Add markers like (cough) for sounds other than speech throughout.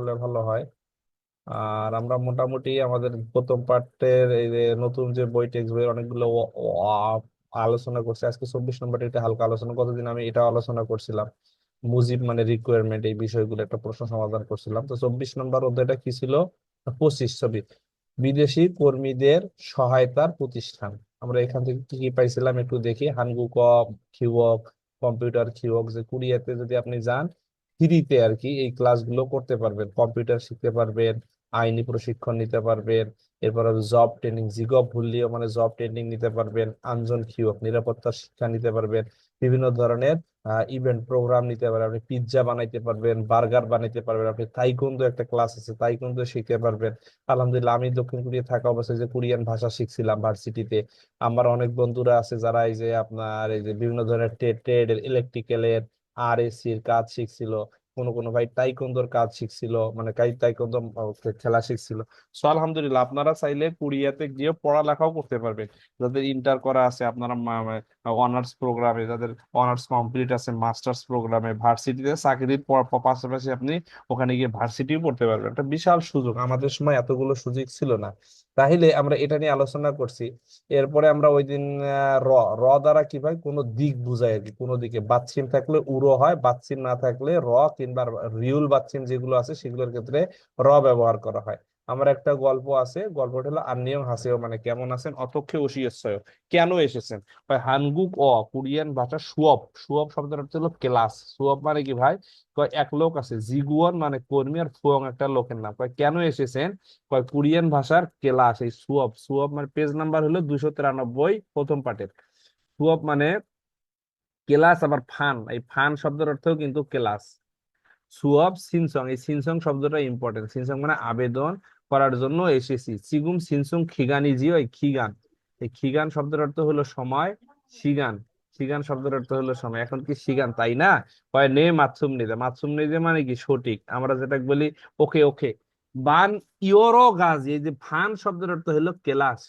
করলে ভালো হয়। আর আমরা মোটামুটি আমাদের প্রথম পার্টের এই যে নতুন যে বই টেক্সট বই অনেকগুলো আলোচনা করছি। আজকে চব্বিশ নম্বরটা এটা হালকা আলোচনা, কতদিন আমি এটা আলোচনা করছিলাম। মুজিব মানে রিকোয়ারমেন্ট এই বিষয়গুলো একটা প্রশ্ন সমাধান করছিলাম। তো চব্বিশ নম্বর অধ্যায়টা কি ছিল? পঁচিশ ছবি। বিদেশি কর্মীদের সহায়তার প্রতিষ্ঠান। আমরা এখান থেকে কি কি পাইছিলাম একটু দেখি। হানগুক খিওক কম্পিউটার খিওক যে কোরিয়াতে যদি আপনি যান ফ্রিতে আর কি এই ক্লাসগুলো করতে পারবেন, কম্পিউটার শিখতে পারবেন, আইনি প্রশিক্ষণ নিতে পারবেন, এরপর জব ট্রেনিং জিগব ভুললিও মানে জব ট্রেনিং নিতে পারবেন আঞ্জন খিওক নিরাপত্তার শিক্ষা নিতে পারবেন, বিভিন্ন ধরনের ইভেন্ট প্রোগ্রাম নিতে পারবেন, আপনি পিৎজা বানাইতে পারবেন বার্গার বানাইতে পারবেন, আপনি তাইকোন্ডো একটা ক্লাস আছে তাইকোন্ডো শিখতে পারবেন। আলহামদুলিল্লাহ, আমি দক্ষিণ কোরিয়া থাকা অবস্থায় যে কোরিয়ান ভাষা শিখছিলাম ভার্সিটিতে, আমার অনেক বন্ধুরা আছে যারা এই যে আপনার এই যে বিভিন্ন ধরনের ট্রেড ইলেকট্রিক্যালের আর এসির কাজ শিখছিল কোনো কোনো ভাই তাইকোন্দোর কাজ শিখছিল মানে তাইকোন্দো খেলা শিখছিল। সো আলহামদুলিল্লাহ, আপনারা চাইলে কোরিয়াতে গিয়ে পড়ালেখাও করতে পারবেন। যাদের ইন্টার করা আছে, আপনারা অনার্স প্রোগ্রামে যাদের অনার্স কমপ্লিট আছে মাস্টার্স প্রোগ্রামে ভার্সিটিতে চাকরির পাশাপাশি আপনি ওখানে গিয়ে ভার্সিটিও পড়তে পারবেন। একটা বিশাল সুযোগ। আমাদের সময় এতগুলো সুযোগ ছিল না। তাহলে আমরা এটা নিয়ে আলোচনা করছি। এরপরে আমরা ওই দিন র দ্বারা কি ভাই কোনো দিক বুঝায় আর কি, কোনো দিকে। বাচ্চিম থাকলে উড়ো হয় বাচ্চিম না থাকলে র কিংবা রিউল বাচ্চিম যেগুলো আছে সেগুলোর ক্ষেত্রে র ব্যবহার করা হয়। আমার একটা গল্প আছে, গল্পটা হলো আন্নিয়ং হাসেও মানে কেমন আছেন? অতক্ষে ওসিয়েছয় কেন এসেছেন? ভাই, হানগুক অ, কোরিয়ান ভাষা সুয়প সুয়প শব্দের অর্থ হলো ক্লাস। সুয়প মানে কি ভাই? কয়, এক লোক আছে। জিগুয়ন মানে কর্মী আর ফুয়ং একটা লোকের নাম। কয়, কেন এসেছেন? কয়, কোরিয়ান ভাষার ক্লাস, এই সুয়প সুয়প মানে পেজ নাম্বার হলো দুইশো তিরানব্বই, প্রথম পার্টের সুয়প মানে ক্লাস আবার ফান। এই ফান শব্দের অর্থও কিন্তু ক্লাস। সুয়প সিনসং। এই সিনসং শব্দটা ইম্পর্টেন্ট সিনসং মানে আবেদন করার জন্য এসেছি। সিগুম, সিনসং, খিগানি জিও এই খিগান। এই খিগান শব্দের অর্থ হলো সময় সিগান সিগান শব্দের অর্থ হলো সময়। এখন কি সিগান তাই না? কয় নে মাতসুম নিদে। মাতসুম নিদে মানে কি? সঠিক। আমরা যেটা বলি, ওকে ওকে। বান ইওরো গাজ, এই যে ফান শব্দের অর্থ হলো কেলাস।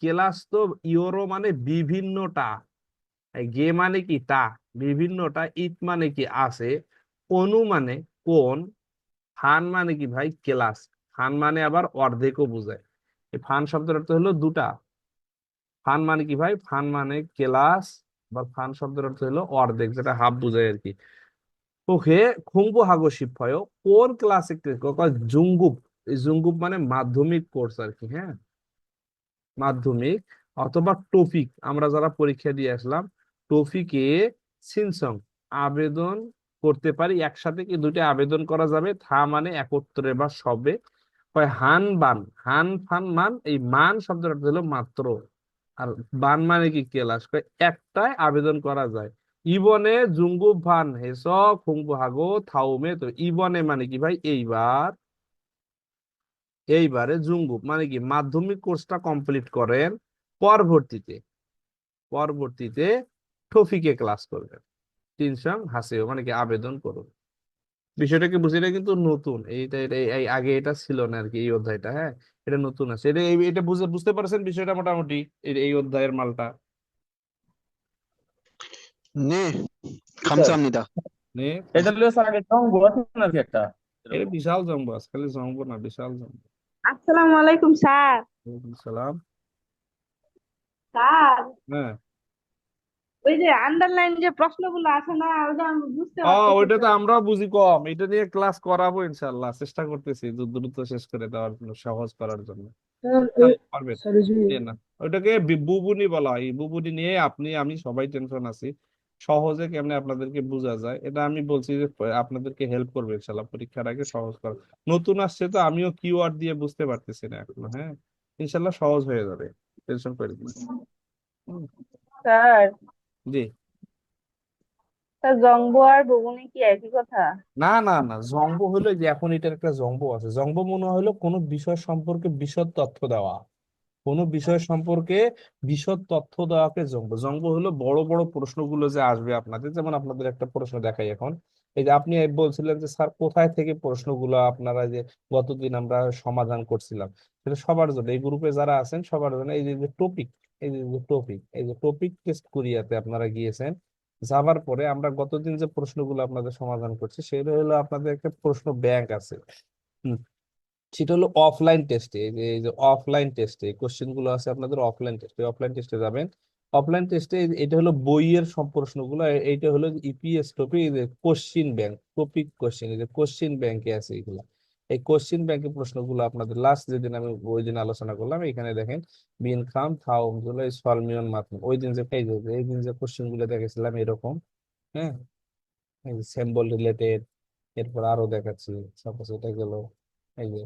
কেলাস তো ইওরো মানে বিভিন্নটা। গে মানে কি? তা বিভিন্নটা ইট মানে কি? আছে। অনু মানে কোন ফান মানে কি ভাই? ক্লাস। ফান মানে আবার অর্ধেকও বোঝায়। এই ফান শব্দের অর্থ হলো দুটা। ফান মানে কি ভাই? ফান মানে ক্লাস বা ফান শব্দের অর্থ হলো অর্ধেক, যেটা হাফ বোঝায় আর কি। ওকে, খুঙ্গু হাগো শিফায় কোন ক্লাসে জুঙ্গুপ এই জুঙ্গুপ মানে মাধ্যমিক কোর্স আর কি হ্যাঁ? মাধ্যমিক অথবা টপিক আমরা যারা পরীক্ষা দিয়ে আসলাম টপিকে সিনসং, আবেদন করতে পারি। একসাথে কি দুটি আবেদন করা যাবে? থা মানে একত্রে বা সবে হয় হান বান, হান ফান মান, এই মান শব্দের হলো মাত্র। আর বান মানে কি কেলাস? একটাই আবেদন করা যায়। ইবনে জুঙ্গু ভান, হেস খুঙ্গু হাগো থাউমে, তো ইবনে মানে কি ভাই? এইবার, এইবারে জুঙ্গুপ মানে কি? মাধ্যমিক কোর্সটা কমপ্লিট করেন, পরবর্তীতে পরবর্তীতে টফিকে ক্লাস করবেন। তিনসং হাসেও মানে কি আবেদন করুন। বিষয়টাকে বুঝি এটা কিন্তু নতুন। এইটা এটা এই আগে এটা ছিল না আর কি এই অধ্যায়টা হ্যাঁ? এটা নতুন আছে। এটা এটা বুঝে বুঝতে পারছেন বিষয়টা মোটামুটি এই অধ্যায়ের মালটা? নে খামসামনিদা নে এটা লিও স্যার আগে জঙ্গু আছে নাকি একটা? এটা বিশাল জঙ্গু আছে খালি জঙ্গু না বিশাল জঙ্গু। আসসালামু আলাইকুম স্যার। ওয়ালাইকুম সালাম। স্যার। হ্যাঁ। ওই যে আন্ডারলাইন যে প্রশ্নগুলো আছে না ওটা আমি বুঝতে ও পারতেছি ওইটা তো না। আমরাও বুঝি কম। এটা নিয়ে ক্লাস করাবো ইনশাল্লাহ চেষ্টা করতেছি দ্রুত দ্রুত শেষ করে দেওয়ার জন্য সহজ করার জন্য। পারবেন। যে না। ওইটাকে বুবুনি বলা হয়। বুবুনি নিয়ে আপনি আমি সবাই টেনশন আছি। সহজে কেমনে আপনাদেরকে বোঝা যায়? এটা আমি বলছি যে আপনাদেরকে হেল্প করবে ইনশাল্লাহ পরীক্ষার আগে সহজ করা নতুন আসছে তো আমিও কিওয়ার্ড দিয়ে বুঝতে পারতেছি না এখনও হ্যাঁ? ইনশাল্লাহ সহজ হয়ে যাবে। টেনশন করে দিন হুম, স্যার জি। স্যার জংব আর বগুনি কি একই কথা? না না না জঙ্গ হলো যে এখন এটার একটা জঙ্গ আছে। জঙ্গ মনে হলো কোনো বিষয় সম্পর্কে বিশদ তথ্য দেওয়া। কোনো বিষয় সম্পর্কে বিশদ তথ্য দেওয়াকে জঙ্গ। জঙ্গ হলো বড় বড় প্রশ্নগুলো যে আসবে আপনাদের। যেমন আপনাদের একটা প্রশ্ন দেখাই এখন। এই যে আপনি বলছিলেন যে স্যার কোথায় থেকে প্রশ্নগুলো আপনারা যে গতদিন আমরা সমাধান করছিলাম? সেটা সবার জন্য। এই গ্রুপে যারা আছেন সবার জন্য এই যে টপিক টপিক এই যে টপিক টেস্ট কোরিয়াতে আপনারা গিয়েছেন, যাবার পরে আমরা গতদিন যে প্রশ্নগুলো আপনাদের সমাধান করছি, সেটা হলো আপনাদের একটা প্রশ্ন ব্যাংক আছে। সেটা হলো অফলাইন টেস্টে এই যে অফলাইন টেস্টে কোশ্চেনগুলো আছে আপনাদের অফলাইন টেস্টে অফলাইন টেস্টে যাবেন। অফলাইন টেস্টে এটা হলো বইয়ের সব প্রশ্নগুলো এইটা হলো EPS topic question bank topic question এই যে কোশ্চিন ব্যাংকে আছে এগুলা। এই কোশ্চিন ব্যাংকের প্রশ্নগুলো আপনাদের লাস্ট যেদিন আমি ওই দিন আলোচনা করলাম, এখানে দেখেন বিন খাম থাউমগুলো সলমিয়ন ওই দিন যে যে এই দিন যে কোশ্চেনগুলো দেখেছিলাম এরকম হ্যাঁ? সিম্বল রিলেটেড এরপর আরও দেখাচ্ছি সাপোজ এটা গেল, এই যে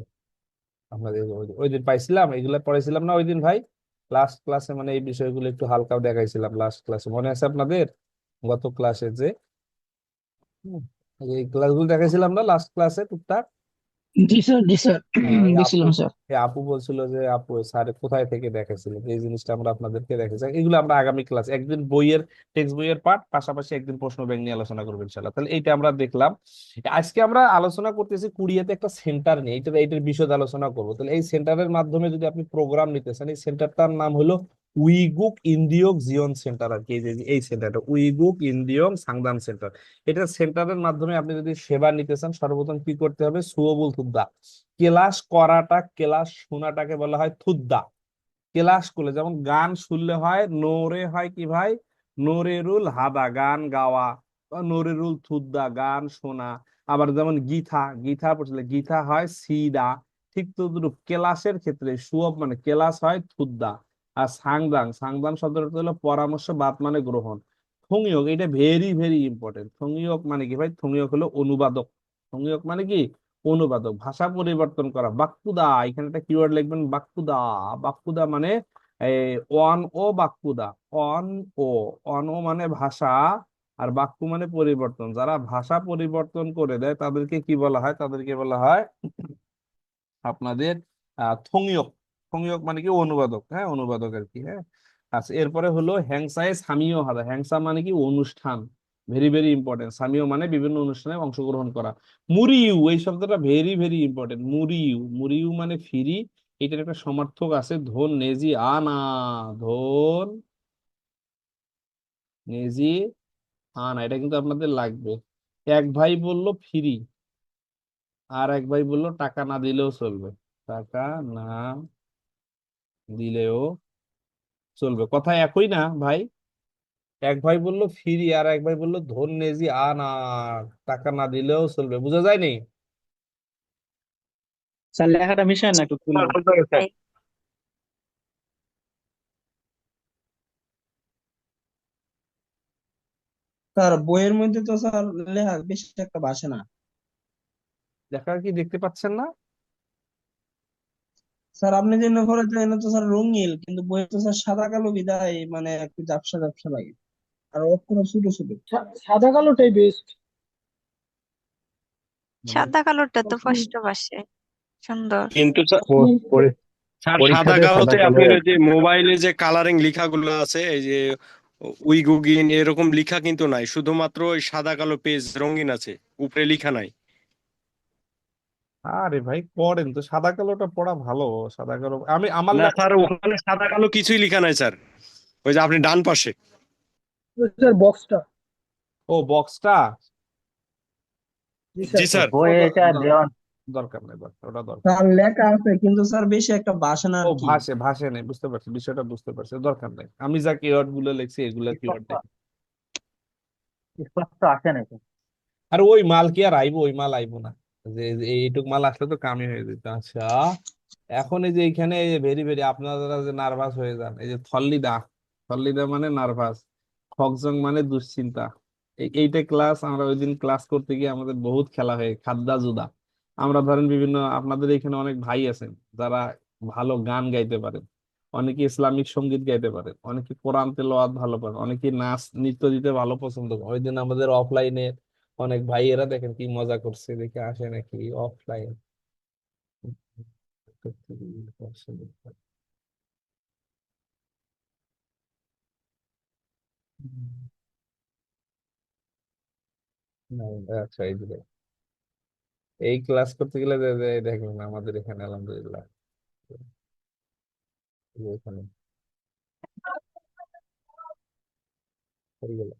আপনাদের ওই দিন পাইছিলাম, এগুলা পড়াইছিলাম না ওই দিন ভাই? লাস্ট ক্লাসে মানে এই বিষয়গুলো একটু হালকাও দেখাইছিলাম লাস্ট ক্লাসে মনে আছে আপনাদের? গত ক্লাসে যে এই ক্লাসগুলো দেখাইছিলাম না লাস্ট ক্লাসে টুকটাক? জি স্যার জি স্যার হ্যাঁ, আপু স্যার আপু বলছিল যে আপু স্যার কোথায় থেকে দেখেছিলেন? এই জিনিসটা আমরা আপনাদেরকে দেখেছি এগুলো আমরা আগামী ক্লাস একদিন বইয়ের টেক্সট বইয়ের পার্ট পাশাপাশি একদিন প্রশ্ন ব্যাংক নিয়ে আলোচনা করব ইনশাল্লাহ তাহলে এইটা আমরা দেখলাম। আজকে আমরা আলোচনা করতেছি কুড়িয়াতে একটা সেন্টার নিয়ে। এইটার এইটার বিশদ আলোচনা করব। তাহলে এই সেন্টারের মাধ্যমে যদি আপনি প্রোগ্রাম নিতে চান এই সেন্টারটার নাম হলো উইগুক ইন্দিয়ক জিওন সেন্টার আর কি, এই সেন্টারটা উইগুক ইন্দিয়ং সাংদান সেন্টার এটা সেন্টারের মাধ্যমে আপনি যদি সেবা নিতে চান, সর্বপ্রথম কি করতে হবে? সুয়বুল থুদ্দা ক্লাস করাটা, ক্লাস শোনাটাকে বলা হয় থুদ্দা ক্লাস করলে, যেমন গান শুনলে হয়, নোরে হয় কি ভাই? নোরেরুল হাদা, গান গাওয়া। বা নোরেরুল থুদ্দা গান শোনা। আবার যেমন গীথা গীথা পড়ছিলে, গীথা হয় সিদা ঠিক তদ্রুপ, ক্লাসের ক্ষেত্রে সুয়ব মানে ক্লাস হয় থুদ্দা আর সাংদাং সাংদাং শব্দটা হলো পরামর্শ বাদ মানে গ্রহণ। থংইয়ক এটা ভেরি ভেরি ইম্পর্টেন্ট থংইয়ক মানে কি ভাই? থংইয়ক হলো অনুবাদক। থংইয়ক মানে কি? অনুবাদক। ভাষা পরিবর্তন করা। বাক্কুদা, এখানে একটা কিওয়ার্ড লিখবেন, বাক্কুদা। বাক্কুদা মানে অন ও বাক্কুদা। অন ও। অন ও মানে ভাষা আর বাক্কু মানে পরিবর্তন। যারা ভাষা পরিবর্তন করে দেয়, তাদেরকে কি বলা হয়? তাদেরকে বলা হয় আপনাদের আহ থংইয়ক মানে কি? অনুবাদক। হ্যাঁ অনুবাদক আর কি হ্যাঁ। আচ্ছা এরপরে হলো হ্যাংসায় সামিও হাদা। হ্যাংসা মানে কি? অনুষ্ঠান। ভেরি ভেরি ইম্পর্টেন্ট সামিও মানে বিভিন্ন অনুষ্ঠানে অংশগ্রহণ করা। মুরিউ এই শব্দটা ভেরি ভেরি ইম্পর্টেন্ট মুরিউ মুরিউ মানে ফিরি। এটার একটা সমার্থক আছে। ধন নেজি আনা ধন নেজি আনা এটা কিন্তু আপনাদের লাগবে। এক ভাই বলল ফিরি। আর এক ভাই বলল টাকা না দিলেও চলবে। টাকা না দিলেও চলবে। কথা একই না ভাই। এক ভাই বলল ফিরি। আর এক ভাই বলল ধন নেজি আনা টাকা না দিলেও চলবে। বুঝা যায়নি স্যার লেখাটা মিশায় না একটু তুলে স্যার। বইয়ের মধ্যে তো স্যার লেখা বেশি একটা ভাসে না। দেখা কি দেখতে পাচ্ছেন না? স্যার আপনি যে করে দেন তো স্যার রঙিন কিন্তু বইয়ে তো স্যার সাদা কালো বিদায় মানে একটু ঝাপসা ঝাপসা লাগে। আর অক্ষর ছোট ছোট। সাদা কালোটাই বেস্ট সাদা কালোটা তো স্পষ্ট পাশে। সুন্দর। কিন্তু স্যার স্যার সাদা কালোতে আপনার যে মোবাইলে যে কালারিং লেখাগুলো আছে এই যে উইগুগিন এরকম লেখা কিন্তু নাই। শুধুমাত্র ওই সাদা কালো পেজ রঙিন আছে উপরে লেখা নাই। আরে ভাই পড়েন তো সাদা কালোটা পড়া ভালো সাদা কালো। আমি আমার না স্যার ওখানে সাদা কালো কিছুই লেখা নাই স্যার। ওই যে আপনি ডান পাশে। স্যার বক্সটা ও বক্সটা জি স্যার। দরকার নেই দরকার ওটা দরকার স্যার লেখা আছে কিন্তু স্যার বেশি একটা ভাসে না আর ও কি। ভাষে ভাষে নেই বুঝতে পারছি বিষয়টা বুঝতে পারছি দরকার নেই। আমি যা কিওয়ার্ডগুলো লিখছি এগুলা কিওয়ার্ড স্পষ্ট আসে না আর ওই মাল কি আর আইবো ওই মাল আইবো না। যে এইটুক মাল আসলে তো কামই হয়ে যেত। আচ্ছা এখন এই যে এখানে ভেরি ভেরি আপনারা যে নার্ভাস হয়ে যান, এই যে থল্লিদা থল্লিদা মানে নার্ভাস খগজং মানে দুশ্চিন্তা। এইটা ক্লাস আমরা ওই দিন ক্লাস করতে গিয়ে আমাদের বহুত খেলা হয়ে, খাদ্দা জুদা। আমরা ধরেন বিভিন্ন, আপনাদের এখানে অনেক ভাই আছেন, যারা ভালো গান গাইতে পারেন, অনেকে ইসলামিক সংগীত গাইতে পারেন, অনেকে কোরআন তেলাওয়াত ভালো পারেন, অনেকে নাচ, নৃত্য দিতে ভালো পছন্দ করেন। ওই দিন আমাদের অফলাইনে অনেক ভাইয়েরা দেখেন কি মজা করছে, দেখে আসে নাকি অফলাইন আচ্ছা এই এই ক্লাস করতে গেলে দেখেন, আমাদের এখানে আলহামদুলিল্লাহ। এখানে। হয়ে গেল।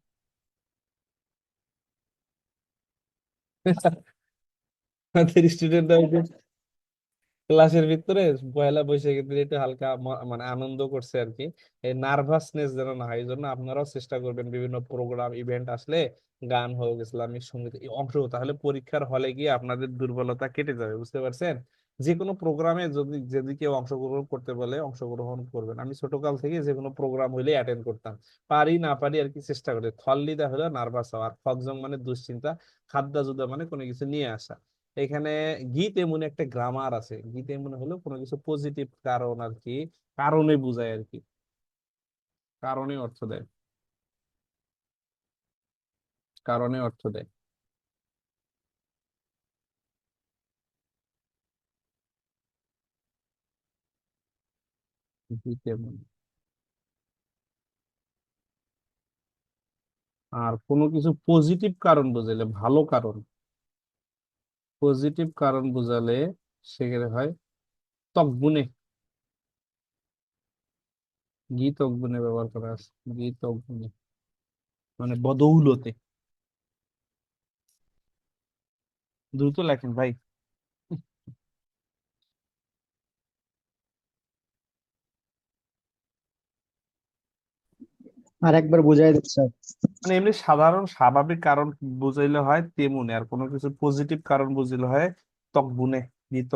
আমাদের স্টুডেন্টরা ক্লাসের ভিতরে পয়লা বৈশাখের দিন একটু হালকা মানে আনন্দ করছে আর কি এই নার্ভাসনেস যেন না হয়, এই জন্য আপনারাও চেষ্টা করবেন বিভিন্ন প্রোগ্রাম ইভেন্ট আসলে গান হোক, ইসলামিক সংগীত অংশ তাহলে পরীক্ষার হলে গিয়ে আপনাদের দুর্বলতা কেটে যাবে, বুঝতে পারছেন? যে কোনো প্রোগ্রামে যদি যদি কেউ অংশগ্রহণ করতে বলে, অংশগ্রহণ করবেন আমি ছোটকাল থেকে যে কোনো প্রোগ্রাম হইলে অ্যাটেন্ড করতাম। পারি না পারি আর কি চেষ্টা করি। থল্লিদা হলো নার্ভাস হওয়া আর খগজং মানে দুশ্চিন্তা খাদ্দা জুদা মানে কোনো কিছু নিয়ে আসা। এখানে গীত এমন একটা গ্রামার আছে। গীত এমন হলো কোনো কিছু পজিটিভ কারণ আর কি, কারণে বোঝায় আর কি। কারণে অর্থ দেয়। কারণে অর্থ দেয়। আর কোনো কিছু পজিটিভ কারণ বোঝালে ভালো কারণ। পজিটিভ কারণ বোঝালে সেখানে হয় তকগুনে গীত অগুনে ব্যবহার করা আছে গীত অগুনে মানে বদৌলতে। দ্রুত লেখেন ভাই। আর একবার বুঝাই দিচ্ছে মানে এমনি সাধারণ স্বাভাবিক কারণ বুঝাইলে হয়, তেমনি আর কোনো কিছু পজিটিভ কারণ বুঝাইলে হয় তকগুনে গীত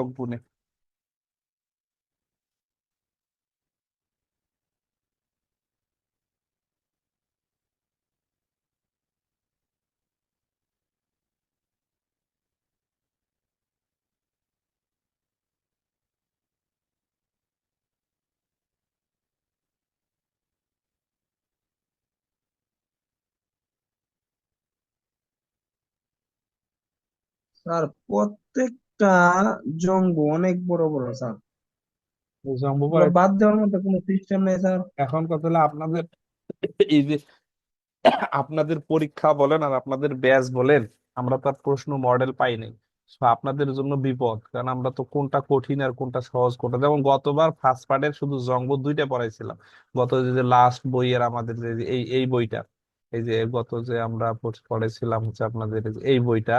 স্যার প্রত্যেকটা জঙ্গ অনেক বড় বড় স্যার। এগুলো বাদ দেওয়ার মতো কোনো সিস্টেম নেই স্যার। এখন কথা হলো আপনাদের এই যে আপনাদের পরীক্ষা বলেন আর আপনাদের ব্যাচ বলেন আমরা তো আর প্রশ্ন মডেল পাই নাই। আপনাদের জন্য বিপদ কারণ আমরা তো কোনটা কঠিন আর কোনটা সহজ কোনটা। যেমন গতবার ফার্স্ট পার্টের শুধু জঙ্গ দুইটা পড়াইছিলাম। গত যে লাস্ট বইয়ের আমাদের এই এই বইটা এই যে গত যে আমরা পড়- পড়েছিলাম হচ্ছে আপনাদের এই যে এই বইটা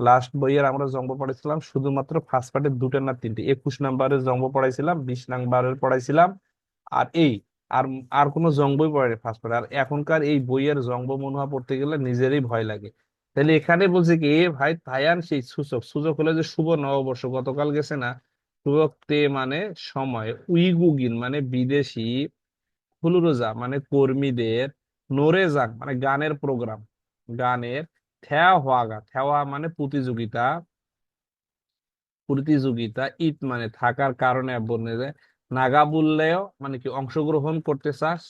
লাস্ট বইয়ের আমরা জঙ্গ পড়েছিলাম, শুধুমাত্র ফার্স্ট পার্টের দুটো না তিনটে। একুশ নাম্বারের জঙ্গ পড়াইছিলাম, বিশ নাম্বারের পড়াইছিলাম, আর এই, আর আর কোনো জঙ্গই পড়েনি ফার্স্ট পার্ট আর এখনকার এই বইয়ের জঙ্গ মনোহা পড়তে গেলে নিজেরই ভয় লাগে। তাহলে এখানে বলছে কি, এ ভাই, তায়ান সেই সূচক। সূচক হলো যে শুভ নববর্ষ। গতকাল গেছে না সূচক তে মানে সময়। উইগুগিন মানে বিদেশি ফুলরোজা মানে কর্মীদের নোরেজাং মানে গানের প্রোগ্রাম গানের থ্যাওয়া হওয়াগা মানে প্রতিযোগিতা। প্রতিযোগিতা, ইট মানে থাকার কারণে বলে যে, নাগা বললেও মানে কি অংশগ্রহণ করতে চাস,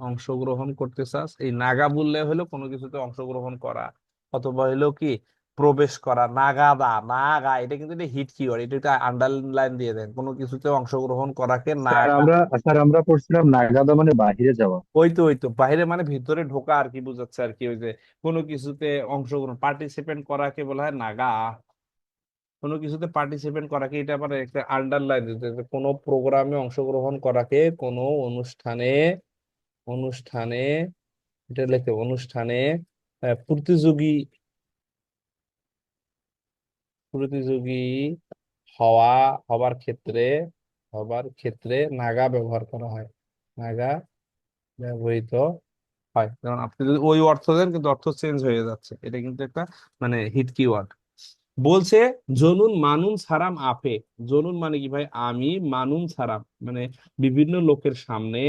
অংশগ্রহণ করতে চাস। এই নাগা বললে হলো কোনো কিছুতে অংশগ্রহণ করা। অথবা হলো কি প্রবেশ করা নাগাদা নাগা এটা কিন্তু এটা হিট কিওয়ার্ড এটা একটা আন্ডারলাইন দিয়ে দেন। কোনো কিছুতে অংশগ্রহণ করাকে স্যার নাগা আমরা স্যার আমরা পড়ছিলাম নাগাদা মানে বাহিরে যাওয়া। ওই তো ওই তো বাইরে মানে ভিতরে ঢোকা আর কি বোঝাচ্ছে আর কি ওই যে কোনো কিছুতে অংশগ্রহণ পার্টিসিপেন্ট করাকে বলা হয় নাগা। কোনো কিছুতে পার্টিসিপেন্ট করাকে এটা মানে একটা আন্ডারলাইন দিতে কোনো প্রোগ্রামে অংশগ্রহণ করাকে কোনো অনুষ্ঠানে অনুষ্ঠানে এটা হবে, অনুষ্ঠানে প্রতিযোগী প্রতিযোগী হওয়া হবার ক্ষেত্রে হবার ক্ষেত্রে নাগা ব্যবহার করা হয়। নাগা ব্যবহৃত হয়। যেমন আপনি যদি ওই অর্থ দেন কিন্তু অর্থ চেঞ্জ হয়ে যাচ্ছে। এটা কিন্তু একটা মানে হিট কিওয়ার্ড। বলছে জনুন মানুন সারাম আপে। জনুন মানে কি ভাই? আমি মানুন সারাম মানে বিভিন্ন লোকের সামনে।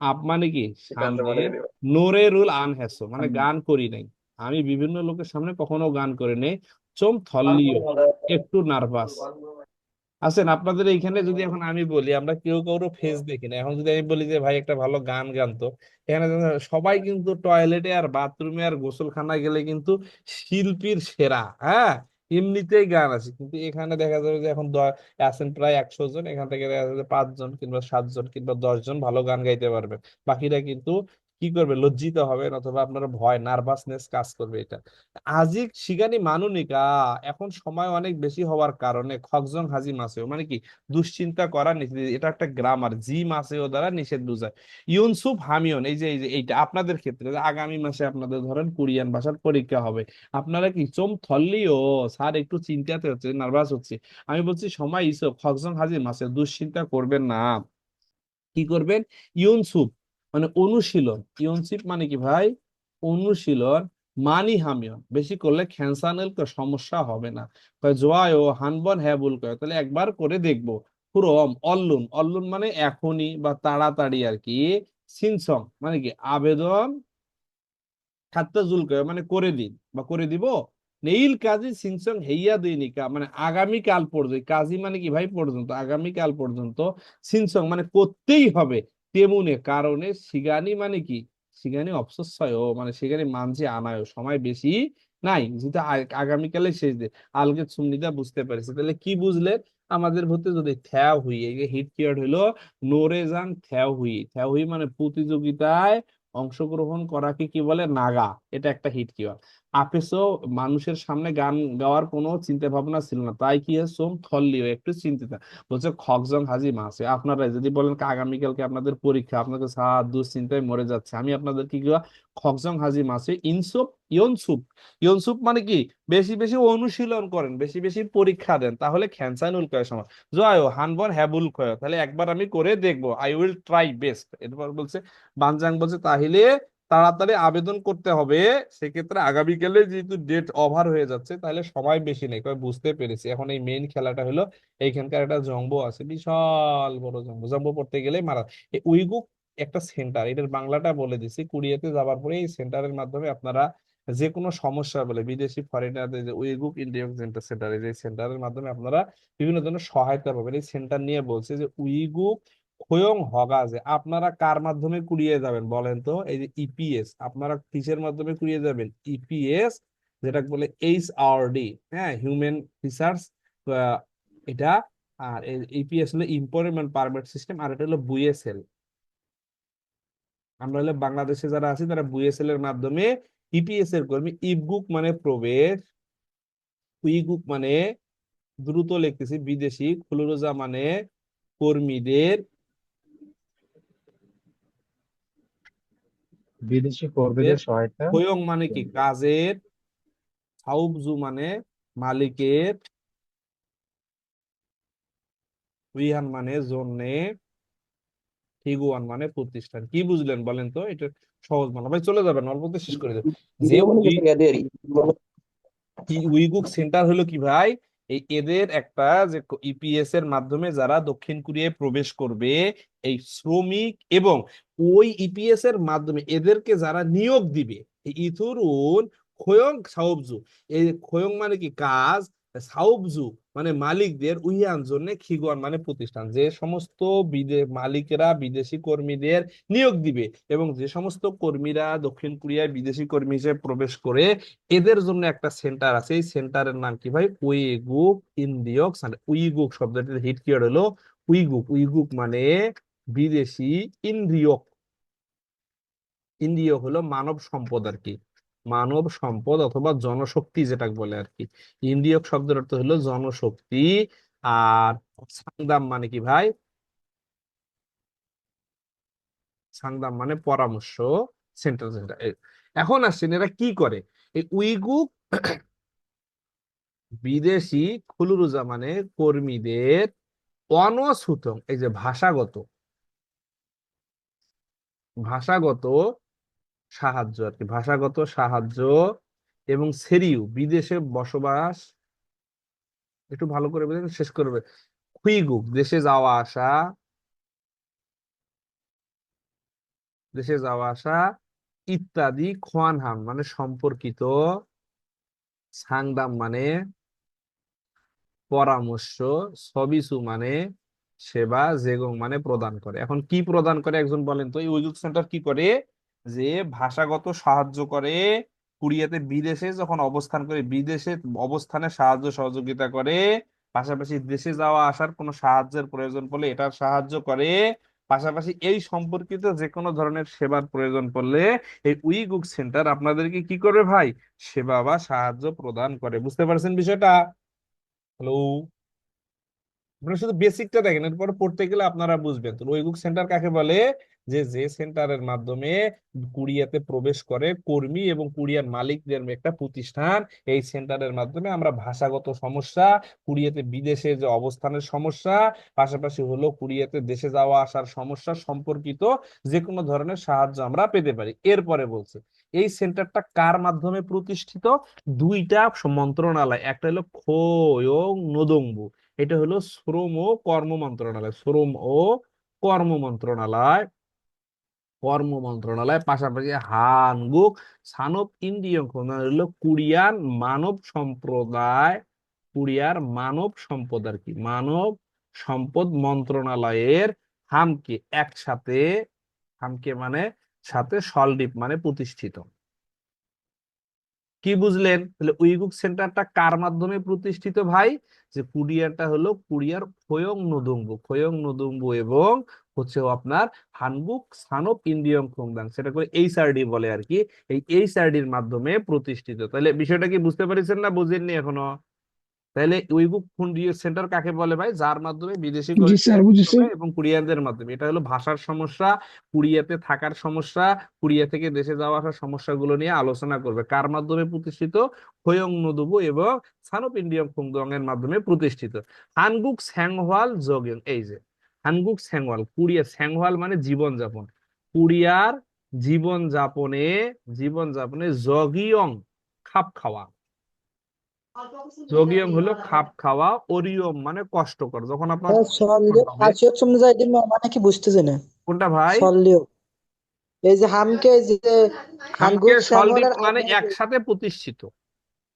আপ মানে কি? সামনে নোরে রুল আন হেসো মানে গান করি নাই। আমি বিভিন্ন লোকের সামনে কখনো গান করি নাই। চোম থল্লিও একটু নার্ভাস আছেন, আপনাদের এইখানে যদি এখন আমি বলি, আমরা কেউ কারও ফেস দেখি না। এখন যদি আমি বলি যে, ভাই, একটা ভালো গান গান তো। এখানে সবাই কিন্তু টয়লেটে আর বাথরুমে আর গোসলখানায় গেলে কিন্তু শিল্পীর সেরা হ্যাঁ? এমনিতেই গান আছে। কিন্তু এখানে দেখা যাবে যে, এখন আছেন প্রায় একশো জন। এখান থেকে দেখা যাবে পাঁচজন কিংবা সাতজন কিংবা দশজন ভালো গান গাইতে পারবে বাকিরা কিন্তু কি করবে? লজ্জিত হবেন অথবা আপনারা ভয় নার্ভাসনেস কাজ করবে এটা। আজিক শিগানি মানুনিকা, এখন সময় অনেক বেশি হওয়ার কারণে খকজং হাজি মাসেও মানে কি, দুশ্চিন্তা করা এটা একটা গ্রামার জি মাসেও দ্বারা নিষেধ বোঝায়। ইউনসুফ হামিয়ন, এই যে এই যে, এইটা আপনাদের ক্ষেত্রে, আগামী মাসে আপনাদের ধরেন কোরিয়ান ভাষার পরীক্ষা হবে। আপনারা কি চোম থল্লিও? স্যার, একটু চিন্তাতে হচ্ছে নার্ভাস হচ্ছে। আমি বলছি, সময় ইসো খকজং হাজি মাসে দুশ্চিন্তা করবেন না। কি করবেন? ইউনসুপ মানে অনুশীলন ইউনসিপ মানে কি ভাই? অনুশীলন, মানি হামিয়ন। বেশি করলে ক্যান্সারের সমস্যা হবে না। জয় ও হানবন হ্যাঁ ভুল করে তাহলে একবার করে দেখব। পুরম অল্লুন। অল্লুন মানে এখনই বা তাড়াতাড়ি আর কি। সিনসং মানে কি? আবেদন, খাত্তা জুল করে মানে করে দিন বা করে দিব। নেইল কাজী সিনসং হেইয়া দৈনিকা মানে আগামী কাল পর্যন্ত কাজী মানে কি ভাই পর্যন্ত? আগামী কাল পর্যন্ত সিনসং মানে করতেই হবে। তেমুনে, কারণে সিগানি মানে কি? সিগানি অবসস্যয় মানে সিগানি মানছে আনায় সময় বেশি নাই। যেটা আগামীকালে শেষ দিন আলগে সুমনিদা বুঝতে পেরেছি। তাহলে কি বুঝলেন আমাদের ভর্তি যদি থ্যাও হুই হিট কিওয়ার্ড হলো নোরেজান থ্যাও হুই। থ্যাও হুই মানে প্রতিযোগিতায় অংশগ্রহণ করাকে কি বলে? নাগা। এটা একটা হিট কিওয়ার্ড। আপেসও মানুষের সামনে গান গাওয়ার কোনো চিন্তা ভাবনা ছিল না। তাই কি সোম থল্লিও একটু চিন্তিত। বলছে খকজং হাজি মাসে আপনারা যদি বলেন আগামীকালকে আপনাদের পরীক্ষা আপনাদের সাত দুশ্চিন্তায় মরে যাচ্ছে। আমি আপনাদের কি খকজং হাজি মাসে ইনসুপ, ইয়নসুপ ইয়নসুপ মানে কি? বেশি বেশি অনুশীলন করেন, বেশি বেশি পরীক্ষা দেন, তাহলে খ্যানসাইনুল কয় সময় জয় হানবন হ্যাবুল কয়, তাহলে একবার আমি করে দেখব, আই উইল ট্রাই বেস্ট। এরপর বলছে বানজাং বলছে, তাহলে তাড়াতাড়ি আবেদন করতে হবে, সেক্ষেত্রে আগামীকালে যেহেতু ডেট ওভার হয়ে যাচ্ছে, তাহলে সময় বেশি নেই। বুঝতে পেরেছি। এখন এই মেইন খেলাটা হলো, এইখানকার একটা জম্বো আছে, বিশাল বড় জম্বো জম্বো পড়তে গেলে মারা এই উইগুক একটা সেন্টার এটার বাংলাটা বলে দিছি। কোরিয়াতে যাবার পরে এই সেন্টারের মাধ্যমে আপনারা যে কোনো সমস্যা বলে, বিদেশি ফরেনারদের যে উইগুক ইন্ডিয়ান সেন্টার সেন্টার এই সেন্টারের মাধ্যমে আপনারা বিভিন্ন ধরনের সহায়তা পাবেন। এই সেন্টার নিয়ে বলছে যে উইগুক খোয়ং হগা যে আপনারা কার মাধ্যমে কুড়িয়ে যাবেন বলেন তো? এই যে ইপিএস আপনারা কিসের মাধ্যমে কুড়িয়ে যাবেন? ইপিএস যেটা বলে এইচ আর ডি হ্যাঁ হিউম্যান রিসার্চ এটা, আর ইপিএস হলো এমপ্লয়মেন্ট পারমিট সিস্টেম আর এটা হলো বুয়েসেল আমরা হলে বাংলাদেশে যারা আছি, তারা বুয়েসেল এর মাধ্যমে ইপিএস এর কর্মী ইবগুক মানে প্রবেশ উইগুক মানে দ্রুত লিখতেছি, বিদেশি, খুলুরোজা মানে কর্মীদের বিদেশি কর্মীদের সহায়তা খোয়ং মানে কি? কাজের সাউবজু মানে মালিকের উইহান মানে জন্যে হিগুয়ান মানে প্রতিষ্ঠান। কি বুঝলেন বলেন তো? এটা সহজ মানে ভাই চলে যাবেন অল্পতে শেষ করে দেবো। যে উইগুক সেন্টার হলো কি ভাই? এই এদের একটা যে ইপিএস এর মাধ্যমে যারা দক্ষিণ কোরিয়ায় প্রবেশ করবে, এই শ্রমিক এবং ওই ইপিএস এর মাধ্যমে এদেরকে যারা নিয়োগ দিবে ইথুরুন খোয়ং সাউবজু এই খোয়ং মানে কি? কাজ সাউবজু মানে মালিকদের উইয়ান জন্য খিগুয়ান মানে প্রতিষ্ঠান, যে সমস্ত মালিকেরা বিদেশি কর্মীদের নিয়োগ দিবে এবং যে সমস্ত কর্মীরা দক্ষিণ কোরিয়ায় বিদেশি কর্মী হিসেবে প্রবেশ করে, এদের জন্য একটা সেন্টার আছে। এই সেন্টারের নাম কি ভাই? উইগুক ইন্দিয়ক উইগুক শব্দটির হিট কিওয়ার্ড হলো উইগুক। উইগুক মানে বিদেশি ইন্দ্রিয়ক। ইন্দ্রিয়ক হলো মানব সম্পদ আর কি। মানব সম্পদ অথবা জনশক্তি যেটা বলে আর কি ইন্দ্রিয়ক শব্দের অর্থ হলো জনশক্তি। আর সাংদাম মানে কি ভাই? সাংদাম মানে পরামর্শ সেন্টার সেন্টার এখন আসছেন এরা কি করে? এই উইগুক বিদেশি খুলুরুজা মানে কর্মীদের অনসুতং এই যে ভাষাগত। ভাষাগত সাহায্য আর কি ভাষাগত সাহায্য এবং সেরিউ, বিদেশে বসবাস। একটু ভালো করে বুঝেন শেষ করবে খুইগুক, দেশে যাওয়া আসা। দেশে যাওয়া আসা, ইত্যাদি, খোয়ানহান মানে সম্পর্কিত। সাংদাম মানে পরামর্শ, সবিসু মানে সেবা, জেগং মানে প্রদান করে। এখন কি প্রদান করে একজন বলেন তো? এই উইগুক সেন্টার কি করে? যে ভাষাগত সাহায্য করে কোরিয়াতে বিদেশে যখন অবস্থান করে, বিদেশে অবস্থানে সাহায্য সহযোগিতা করে, পাশাপাশি দেশে যাওয়া আসার কোনো সাহায্যের প্রয়োজন পড়লে এটার সাহায্য করে, পাশাপাশি এই সম্পর্কিত যে কোনো ধরনের সেবার প্রয়োজন পড়লে এই উইগুক সেন্টার আপনাদেরকে কি করবে ভাই? সেবা বা সাহায্য প্রদান করে। বুঝতে পারছেন বিষয়টা? হ্যালো আপনারা শুধু বেসিকটা দেখেন, এরপর পড়তে গেলে আপনারা বুঝবেন। তো ওইগুক সেন্টার কাকে বলে? যে যে সেন্টারের মাধ্যমে কুরিয়াতে প্রবেশ করে কর্মী এবং কুরিয়ার মালিকদের একটা প্রতিষ্ঠান, এই সেন্টারের মাধ্যমে আমরা ভাষাগত সমস্যা, কুরিয়াতে বিদেশে যে অবস্থানের সমস্যা, পাশাপাশি হলো কুরিয়াতে দেশে যাওয়া আসার সমস্যা সম্পর্কিত যে কোনো ধরনের সাহায্য আমরা পেতে পারি। এরপরে বলছে, এই সেন্টারটা কার মাধ্যমে প্রতিষ্ঠিত? দুইটা মন্ত্রণালয়, একটা হলো খোয়ং নোদংবু এটা হলো শ্রম ও কর্ম মন্ত্রণালয়, শ্রম ও কর্ম মন্ত্রণালয়। কর্ম মন্ত্রণালয় পাশাপাশি হানগুক, সানব ইন্ডিয়ন হলো কুরিয়ান মানব সম্প্রদায়, কুরিয়ার মানব সম্পদ আর কি, মানব সম্পদ মন্ত্রণালয়ের হামকে, একসাথে, হামকে মানে সাথে সলডিপ মানে প্রতিষ্ঠিত। কি বুঝলেন? তাহলে উইগুক সেন্টারটা কার মাধ্যমে প্রতিষ্ঠিত ভাই? যে কুরিয়ারটা হলো কুরিয়ার খোয়ং নদুম্বু খোয়ং নদুম্বু এবং হচ্ছে আপনার হানবুক সানপ ইন্ডিয়ং খোংদাং সেটা করে এইচআরডি বলে আর কি এই এইচআরডির মাধ্যমে প্রতিষ্ঠিত। তাহলে বিষয়টা কি বুঝতে পেরেছেন না বুঝেননি এখনও? তাহলে উইগুক কুরিয়ার সেন্টার কাকে বলে ভাই? যার মাধ্যমে বিদেশি এবং কুরিয়ারদের মাধ্যমে। এটা হলো ভাষার সমস্যা কুরিয়াতে থাকার সমস্যা কুরিয়া থেকে দেশে যাওয়া আসার সমস্যাগুলো নিয়ে আলোচনা করবে। কার মাধ্যমে প্রতিষ্ঠিত? হোয়ং নদুবু এবং সানপ ইন্ডিয়াম খুংদং এর মাধ্যমে প্রতিষ্ঠিত। হানগুক স্যাংহওয়াল জোগেং এই যে। হানগুক স্যাংহওয়াল কুরিয়া স্যাংহওয়াল মানে জীবনযাপন। কুরিয়ার জীবনযাপনে জীবনযাপনে জগিয়ং খাপ খাওয়া। জগিয়ং হলো খাপ খাওয়া ওরিয়ম মানে কষ্টকর যখন আপনার এটি মানে কি বুঝতেছে না। কোনটা ভাই? এই যে হামকে যে হামকে হানগুক মানে একসাথে প্রতিষ্ঠিত।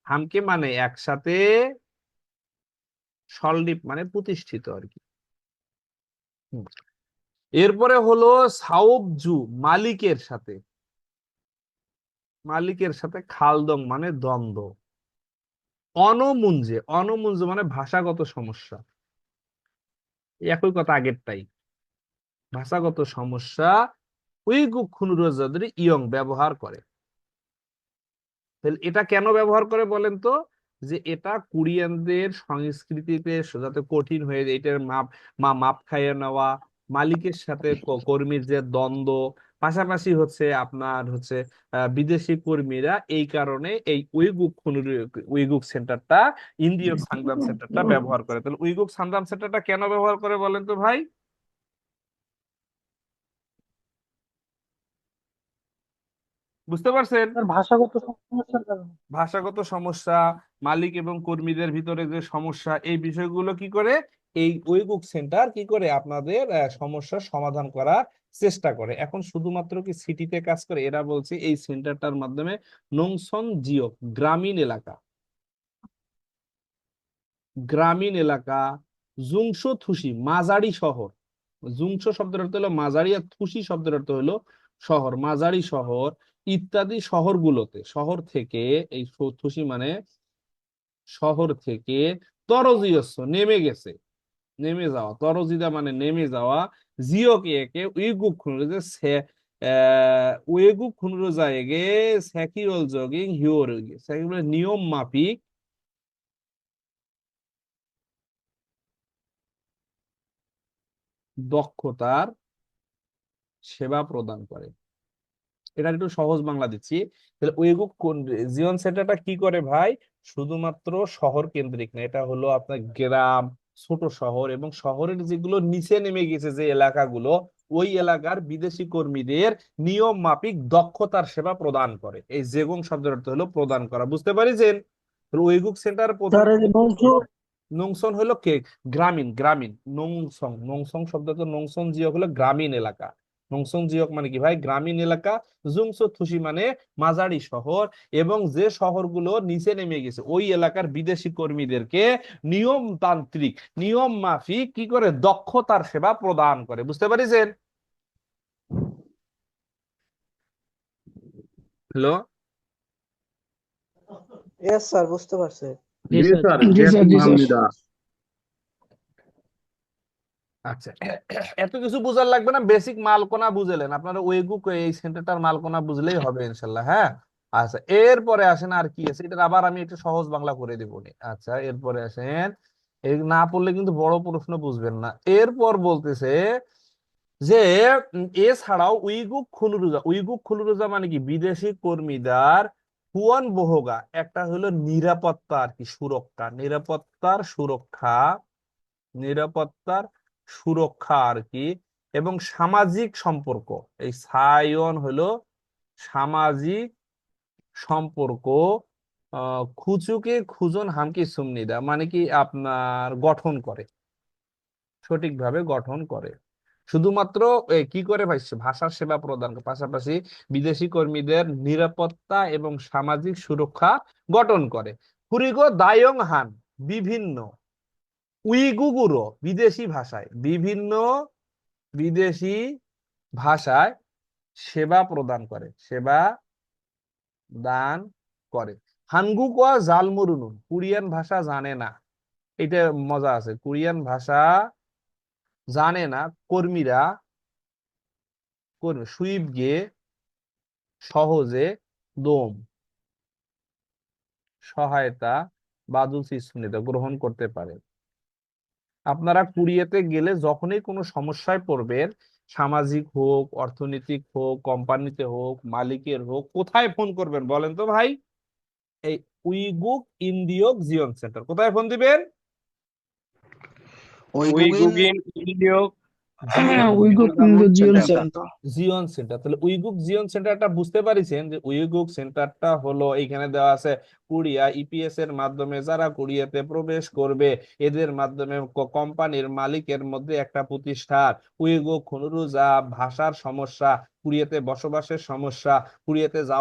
হামকে মানে একসাথে সলদ্বীপ মানে প্রতিষ্ঠিত আর কি। এরপরে হলো সাউবজু মালিকের সাথে। মালিকের সাথে খালদং মানে দ্বন্দ্ব। অনমুঞ্জে অনমুঞ্জে মানে ভাষাগত সমস্যা। একই কথা আগেরটাই। ভাষাগত সমস্যা ইয়ং ব্যবহার করে। এটা কেন ব্যবহার করে বলেন তো? যে এটা কোরিয়ানদের সংস্কৃতিতে যাতে কঠিন হয়ে যায় এটার মাপ মা মাপ খাইয়ে নেওয়া মালিকের সাথে কর্মীর যে দ্বন্দ্ব পাশাপাশি হচ্ছে আপনার হচ্ছে আহ, বিদেশি কর্মীরা এই কারণে এই উইগুক উইগুক সেন্টারটা ইন্ডিয় সংগ্রাম সেন্টারটা ব্যবহার করে। তাহলে উইগুক সংগ্রাম সেন্টারটা কেন ব্যবহার করে বলেন তো ভাই? বুঝতে পারছেন? ভাষাগত সমস্যার কারণে। ভাষাগত সমস্যা মালিক এবং কর্মীদের ভিতরে যে সমস্যা এই বিষয়গুলো কি করে? এই উইগুক সেন্টার কি করে আপনাদের সমস্যার সমাধান করার চেষ্টা করে। এখন শুধুমাত্র কি সিটিতে কাজ করে? এরা বলছে এই সেন্টারটার মাধ্যমে নংসন জিও গ্রামীণ এলাকা। গ্রামীণ এলাকা জুংশো থুসি মাঝারি শহর। জুংশো শব্দের অর্থ হলো মাঝারি আর থুসি শব্দের অর্থ হলো শহর। মাঝারি শহর ইত্যাদি শহরগুলোতে, শহর থেকে এই থুসি মানে শহর থেকে তরজিয়স্য নেমে গেছে। নেমে যাওয়া, তরজিদা মানে নেমে যাওয়া, জিওকে একে উইগুক খুনুরে সে উইগুক খুনুরে জায়গে স্যাকিরল জগিং, হিওর সেগুলো নিয়ম মাফিক। দক্ষতার সেবা প্রদান করে। এটা একটু সহজ বাংলা দিচ্ছি। তাহলে ওইগুক কোন জীবন সেন্টারটা কি করে ভাই? শুধুমাত্র শহর কেন্দ্রিক না এটা হলো আপনার গ্রাম ছোট শহর এবং শহরের যেগুলো নিচে নেমে গেছে যে এলাকাগুলো ওই এলাকার বিদেশি কর্মীদের নিয়ম মাফিক দক্ষতার সেবা প্রদান করে। এই জেগং শব্দের অর্থ হলো প্রদান করা বুঝতে পারিছেন? ওইগুক সেন্টার প্রধান নংসন হলো কে? গ্রামীণ গ্রামীণ নংসং। নংসং শব্দ তো নংসং জিয়ক হলো গ্রামীণ এলাকা। নংসং জিয়ক মানে কি ভাই? গ্রামীণ এলাকা জুংসো থুসি মানে মাঝারি শহর এবং যে শহরগুলো নিচে নেমে গেছে ওই এলাকার বিদেশি কর্মীদেরকে নিয়মতান্ত্রিক নিয়ম মাফিক কি করে? দক্ষতার সেবা প্রদান করে। বুঝতে পারিছেন? হ্যালো? ইয়েস স্যার বুঝতে পারছি। জি স্যার জি স্যার জি স্যার আচ্ছা। (coughs) এত কিছু বোঝার লাগবে না বেসিক মালকোনা বুঝলেন। আপনারা ওয়েগুক এই সেন্টারটার মালকোনা বুঝলেই হবে ইনশাল্লাহ হ্যাঁ? আচ্ছা এরপরে আসেন আর কি আছে? এটা আবার আমি একটু সহজ বাংলা করে দিব আচ্ছা এরপরে আসেন। না পড়লে কিন্তু বড় প্রশ্ন বুঝবেন না। এরপর বলতেছে যে এছাড়াও উইগুক খুলুরুজা উইগুক খুলুরুজা মানে কি? বিদেশি কর্মীদের হুয়ান বহগা, একটা হলো নিরাপত্তা আর কি, সুরক্ষা। নিরাপত্তার সুরক্ষা, নিরাপত্তার সুরক্ষা আর কি এবং সামাজিক সম্পর্ক। এই সায়ন হলো সামাজিক সম্পর্ক খুচুকে খুজন হামকি সুমনিদা মানে কি আপনার গঠন করে। সঠিকভাবে গঠন করে। শুধুমাত্র কি করে ভাই? ভাষার সেবা প্রদান পাশাপাশি বিদেশি কর্মীদের নিরাপত্তা এবং সামাজিক সুরক্ষা গঠন করে। কুরিগো দায়ং হান, বিভিন্ন। উইগুগুরো বিদেশি ভাষায়, বিভিন্ন বিদেশি ভাষায় সেবা প্রদান করে, সেবা দান করে। হানগু হানগুকোয়া জালমুরুনুন কোরিয়ান ভাষা জানে না। এটা মজা আছে, কোরিয়ান ভাষা জানে না, কর্মীরা কর্মী সুইবগে সহজে দোম, সহায়তা বাদুল সিস্টেম গ্রহণ করতে পারে। আপনারা কুরিয়াতে গেলে যখনই কোনো সমস্যায় পড়বেন সামাজিক হোক অর্থনৈতিক হোক কোম্পানিতে হোক মালিকের হোক কোথায় ফোন করবেন বলেন তো ভাই? এই উইগুক ইন্ডিয়ক জিওন সেন্টার কোথায় ফোন দিবেন? উইগুক উইগুগিন ইন্ডিওক উইগো কিন্তু জিওন সেন্টার। জিওন সেন্টার। তাহলে উইগুক জিওন সেন্টারটা বুঝতে পারিছেন যে উইগুক সেন্টারটা হলো এখানে দেওয়া আছে কুরিয়া ইপিএস এর মাধ্যমে যারা কুরিয়াতে প্রবেশ করবে এদের মাধ্যমে কোম্পানির মালিকের মধ্যে একটা প্রতিষ্ঠান। উইগুক খুনুরুজা ভাষার সমস্যা কুরিয়াতে বসবাসের সমস্যা কুরিয়াতে যাওয়া